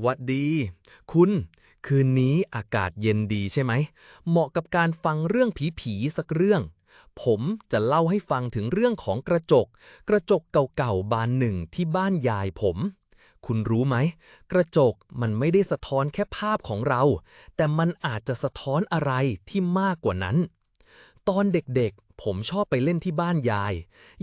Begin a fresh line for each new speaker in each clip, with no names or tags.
หวัดดี คุณ คืนนี้อากาศเย็นดีใช่ไหม เหมาะกับการฟังเรื่องผีๆสักเรื่อง ผมจะเล่าให้ฟังถึงเรื่องของกระจก กระจกเก่าๆบานหนึ่งที่บ้านยายผม คุณรู้ไหม กระจกมันไม่ได้สะท้อนแค่ภาพของเรา แต่มันอาจจะสะท้อนอะไรที่มากกว่านั้น ตอนเด็กๆ ผมชอบไปเล่นที่บ้านยาย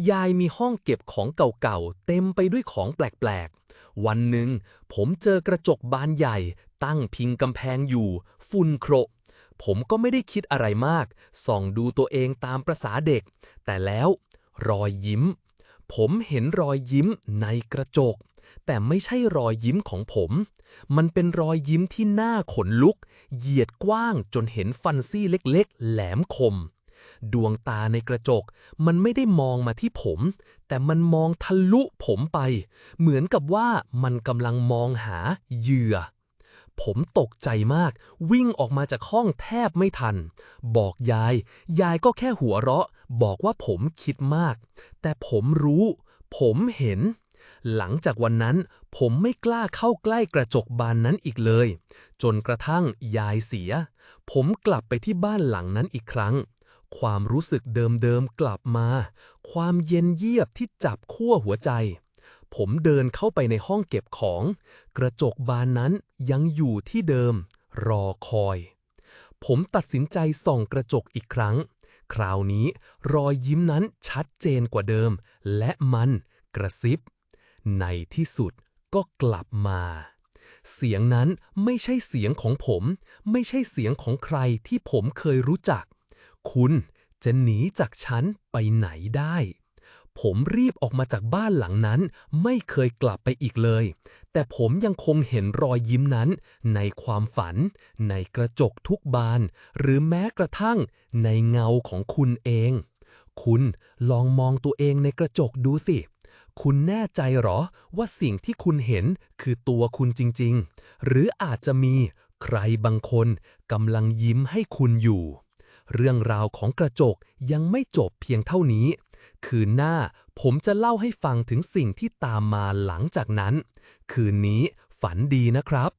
ยายมีห้องเก็บของเก่าๆเต็มไปด้วยของแปลกๆ วันหนึ่งผมเจอกระจกบานใหญ่ ตั้งพิงกำแพงอยู่ ฝุ่นโครผมก็ไม่ได้คิดอะไรมาก ส่องดูตัวเองตามประษาเด็ก แต่แล้วรอยยิ้ม ผมเห็นรอยยิ้มในกระจก แต่ไม่ใช่รอยยิ้มของผม มันเป็นรอยยิ้มที่หน่าขนลุก เหยียดกว้างจนเห็นฟันซี่เล็กๆ แหลมคม ดวงตาในกระจก มันไม่ได้มองมาที่ผม แต่มันมองทะลุผมไป เหมือนกับว่ามันกำลังมองหาเหยื่อ ผมตกใจมาก วิ่งออกมาจากห้องแทบไม่ทัน บอกยาย ยายก็แค่หัวเราะ บอกว่าผมคิดมาก แต่ผมรู้ ผมเห็นหลังจากวันนั้นผมไม่กล้าเข้าใกล้กระจกบานนั้นอีกเลย จนกระทั่งยายเสีย ผมกลับไปที่บ้านหลังนั้นอีกครั้ง ความรู้สึกเดิมๆกลับมา ความเย็นเยียบที่จับขั้วหัวใจ ผมเดินเข้าไปในห้องเก็บของ กระจกบานนั้นยังอยู่ที่เดิม รอคอย ผมตัดสินใจส่องกระจกอีกครั้ง คราวนี้รอยยิ้มนั้นชัดเจนกว่าเดิม และมันกระซิบ ในที่สุดก็กลับมาเสียงนั้นไม่ใช่เสียงของผม ไม่ใช่เสียงของใครที่ผมเคยรู้จัก คุณจะหนีจากฉันไปไหนได้ ผมรีบออกมาจากบ้านหลังนั้นไม่เคยกลับไปอีกเลย แต่ผมยังคงเห็นรอยยิ้มนั้น ในความฝัน ในกระจกทุกบาน หรือแม้กระทั่งในเงาของคุณเอง คุณลองมองตัวเองในกระจกดูสิคุณแน่ใจหรอว่าสิ่งที่คุณเห็นคือตัวคุณจริง ๆ หรืออาจจะมีใครบางคนกำลังยิ้มให้คุณอยู่ เรื่องราวของกระจกยังไม่จบเพียงเท่านี้ คืนหน้าผมจะเล่าให้ฟังถึงสิ่งที่ตามมาหลังจากนั้น คืนนี้ฝันดีนะครับ